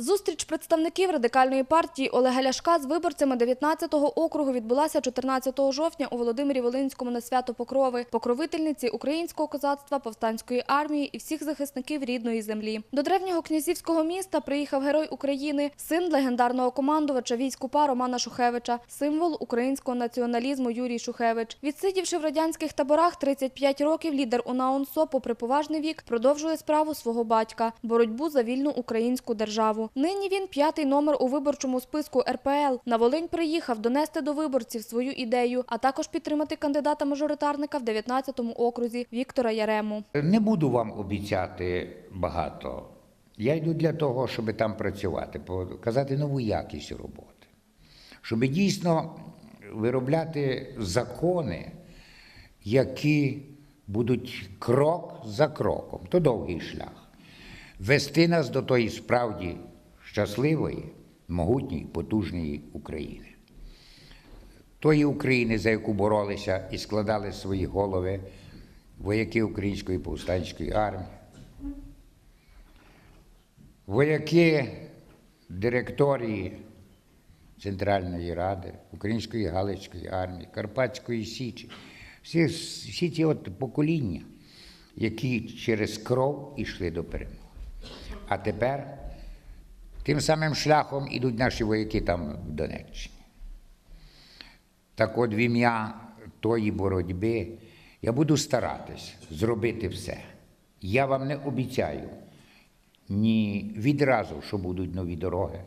Зустріч представників радикальної партії Олега Ляшка з виборцями 19-го округу відбулася 14 жовтня у Володимирі Волинському на свято Покрови, покровительниці українського козацтва, повстанської армії і всіх захисників рідної землі. До древнього князівського міста приїхав герой України, син легендарного командувача військ УПА Романа Шухевича, символ українського націоналізму Юрій Шухевич. Відсидівши в радянських таборах 35 років, лідер УНАУНСО, попри поважний вік, продовжує справу свого батька – боротьбу за вільну українську державу. Нині він п'ятий номер у виборчому списку РПЛ. На Волинь приїхав донести до виборців свою ідею, а також підтримати кандидата-мажоритарника в 19-му окрузі Віктора Ярему. Не буду вам обіцяти багато. Я йду для того, щоб там працювати, показати нову якість роботи, щоб дійсно виробляти закони, які будуть крок за кроком, то довгий шлях, вести нас до тої справді щасливої, могутньої, потужної України. Тої України, за яку боролися і складали свої голови вояки Української повстанської армії, вояки директорії Центральної Ради, Української Галицької армії, Карпатської Січі, всі, всі ці от покоління, які через кров ішли до перемоги. А тепер тим самим шляхом ідуть наші вояки там в Донеччині. Так от в ім'я тої боротьби я буду старатись зробити все. Я вам не обіцяю ні відразу, що будуть нові дороги.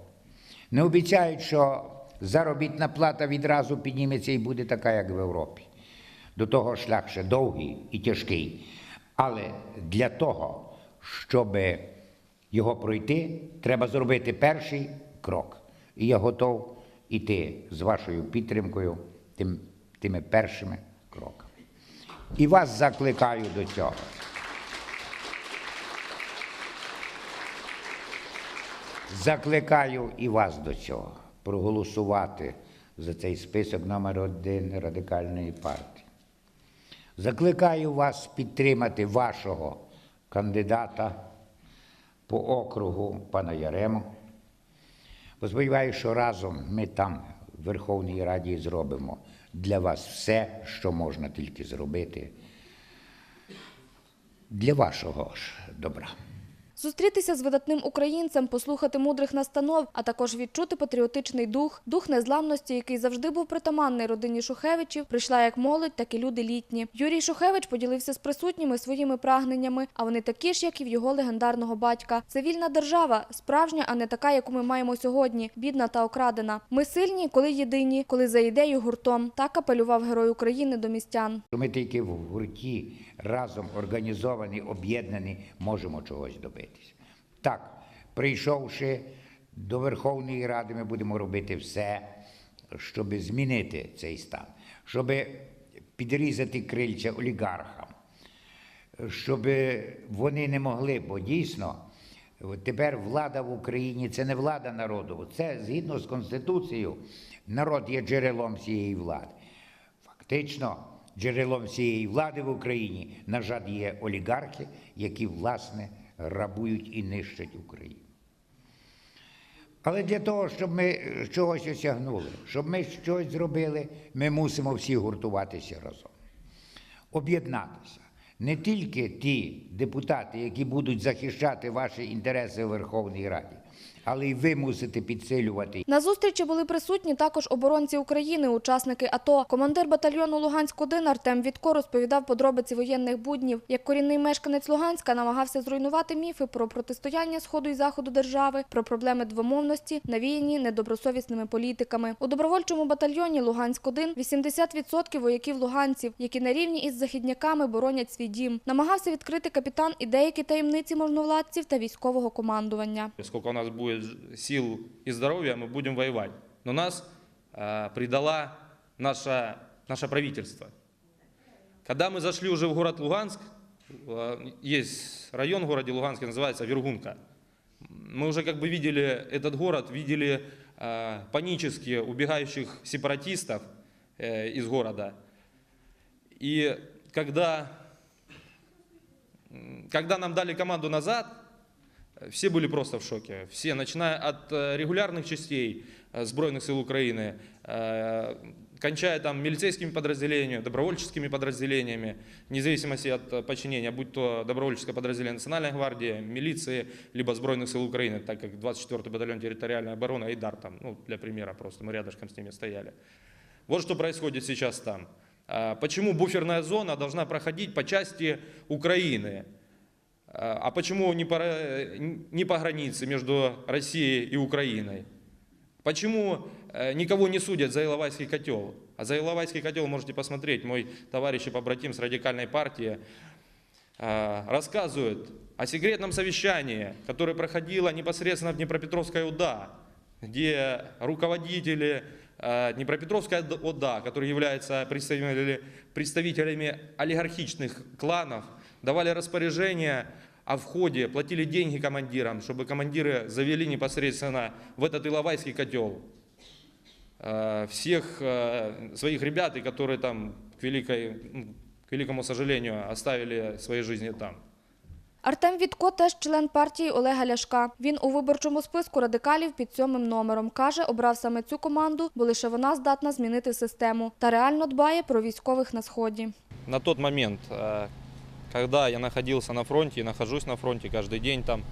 Не обіцяють, що заробітна плата відразу підніметься і буде така, як в Європі. До того шлях ще довгий і тяжкий. Але для того, щоб його пройти, треба зробити перший крок. І я готов іти з вашою підтримкою тим, тими першими кроками. І вас закликаю до цього. Закликаю і вас до цього проголосувати за цей список номер один радикальної партії. Закликаю вас підтримати вашого кандидата по округу пана Ярему. Бо сподіваюся, що разом ми там, в Верховній Раді, зробимо для вас все, що можна тільки зробити для вашого ж добра. Зустрітися з видатним українцем, послухати мудрих настанов, а також відчути патріотичний дух, дух незламності, який завжди був притаманний родині Шухевичів, прийшла як молодь, так і люди літні. Юрій Шухевич поділився з присутніми своїми прагненнями, а вони такі ж, як і в його легендарного батька. Це вільна держава, справжня, а не така, яку ми маємо сьогодні, бідна та окрадена. Ми сильні, коли єдині, коли за ідею гуртом. Так апелював герой України до містян. Ми тільки в гурті разом організовані, об'єднані, можемо чогось добитися. Так, прийшовши до Верховної Ради, ми будемо робити все, щоб змінити цей стан, щоб підрізати крильця олігархам, щоб вони не могли, бо дійсно тепер влада в Україні це не влада народу, це згідно з Конституцією, народ є джерелом цієї влади. Фактично, джерелом цієї влади в Україні, на жаль, є олігархи, які, власне, грабують і нищать Україну. Але для того, щоб ми чогось осягнули, щоб ми щось зробили, ми мусимо всі гуртуватися разом, об'єднатися. Не тільки ті депутати, які будуть захищати ваші інтереси у Верховній Раді, але й ви мусите підсилювати На зустрічі були присутні також оборонці України, учасники АТО. Командир батальйону Луганськ-1 Артем Вітко розповідав подробиці воєнних буднів. Як корінний мешканець Луганська намагався зруйнувати міфи про протистояння сходу і заходу держави, про проблеми двомовності, навіяні недобросовісними політиками. У добровольчому батальйоні Луганськ-1 80% вояків луганців, які на рівні із західняками боронять свій дім. Намагався відкрити капітан і деякі таємниці можновладців та військового командування. Сколько у нас будет сил и здоровья, мы будем воевать. Но нас э, предала наша, наше правительство. Когда мы зашли уже в город Луганск, э, есть район в городе Луганске, называется Вергунка. Мы уже как бы видели этот город, видели э, панически убегающих сепаратистов э, из города. И когда, когда нам дали команду назад, все были просто в шоке. Все, начиная от э, регулярных частей э, Сбройных сил Украины, э, кончая там милицейскими подразделениями, добровольческими подразделениями, вне зависимости от э, подчинения, будь то добровольческое подразделение Национальной гвардии, милиции, либо Сбройных сил Украины, так как 24-й батальон территориальной обороны, Айдар там, ну, для примера просто, мы рядышком с ними стояли. Вот что происходит сейчас там. А, Почему буферная зона должна проходить по части Украины? А почему не по, не по границе между Россией и Украиной? Почему э, никого не судят за Иловайский котел? А за Иловайский котел можете посмотреть. Мой товарищ и побратим с радикальной партии э, рассказывает о секретном совещании, которое проходило непосредственно в Днепропетровской УДА, где руководители э, Днепропетровской ОДА, которые являются представителями олигархичных кланов, давали распоряжение о входе, платили деньги командирам, чтобы командиры завели непосредственно в этот Иловайский котел э, всех э, своих ребят, и которые там, к, великой, ну, к великому сожалению, оставили свои жизни там. Артем Вітко теж член партії Олега Ляшка. Він у виборчому списку радикалів під сьомим номером. Каже, обрав саме цю команду, бо лише вона здатна змінити систему та реально дбає про військових на сході. на тот момент, э, когда я находился на фронте и нахожусь на фронте каждый день там,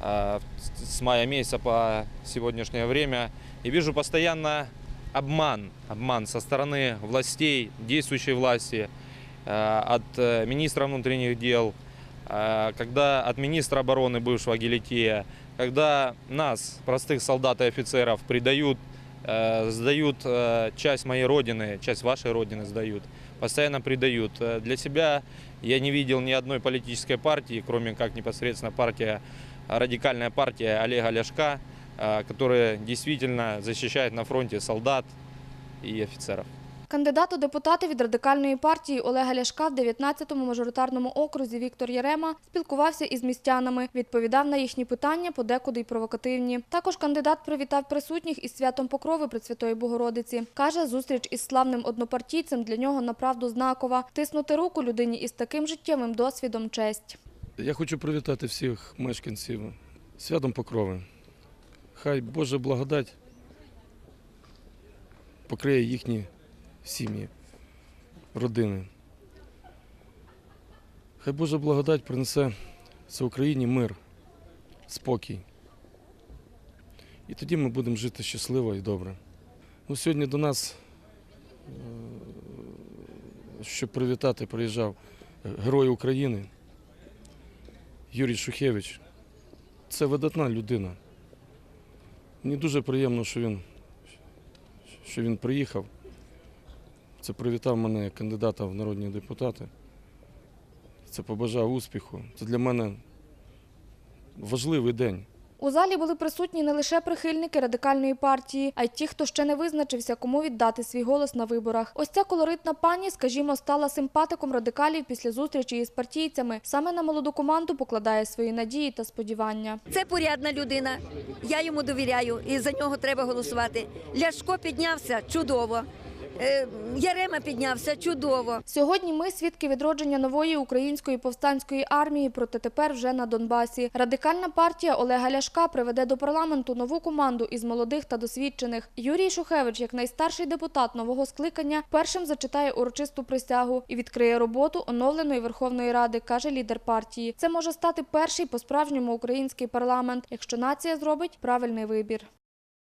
э, с мая месяца по сегодняшнее время, и вижу постоянно обман, обман со стороны властей, действующей власти, э, от э, министра внутренних дел, э, когда от министра обороны бывшего Гелитея, когда нас, простых солдат и офицеров, предают, э, сдают э, часть моей родины, часть вашей родины сдают, постоянно предают. Для себя я не видел ни одной политической партии, кроме как непосредственно партия, радикальная партия Олега Ляшка, которая действительно защищает на фронте солдат и офицеров. Кандидат у депутати від радикальної партії Олега Ляшка в 19-му мажоритарному окрузі Віктор Єрема спілкувався із містянами, відповідав на їхні питання, подекуди й провокативні. Також кандидат привітав присутніх із святом Покрови Пресвятої Богородиці. Каже, зустріч із славним однопартійцем для нього направду знакова. Тиснути руку людині із таким життєвим досвідом – честь. Я хочу привітати всіх мешканців святом Покрови. Хай Божа благодать покриє їхні сім'ї, родини. Хай Божа благодать принесе це Україні мир, спокій. І тоді ми будемо жити щасливо і добре. Ну, сьогодні до нас, е, щоб привітати, приїжджав Герой України. Юрій Шухевич. Це видатна людина. Мені дуже приємно, що він, що він приїхав. Це привітав мене як кандидата в народні депутати. Це побажав успіху. Це для мене важливий день. У залі були присутні не лише прихильники радикальної партії, а й ті, хто ще не визначився, кому віддати свій голос на виборах. Ось ця колоритна пані, скажімо, стала симпатиком радикалів після зустрічі із партійцями. Саме на молоду команду покладає свої надії та сподівання. Це порядна людина. Я йому довіряю, і за нього треба голосувати. Ляшко піднявся чудово. Е, Ярема піднявся чудово. Сьогодні ми свідки відродження нової української повстанської армії, проте тепер вже на Донбасі. Радикальна партія Олега Ляшка приведе до парламенту нову команду із молодих та досвідчених. Юрій Шухевич, як найстарший депутат нового скликання, першим зачитає урочисту присягу і відкриє роботу оновленої Верховної Ради, каже лідер партії. Це може стати перший по-справжньому український парламент, якщо нація зробить правильний вибір.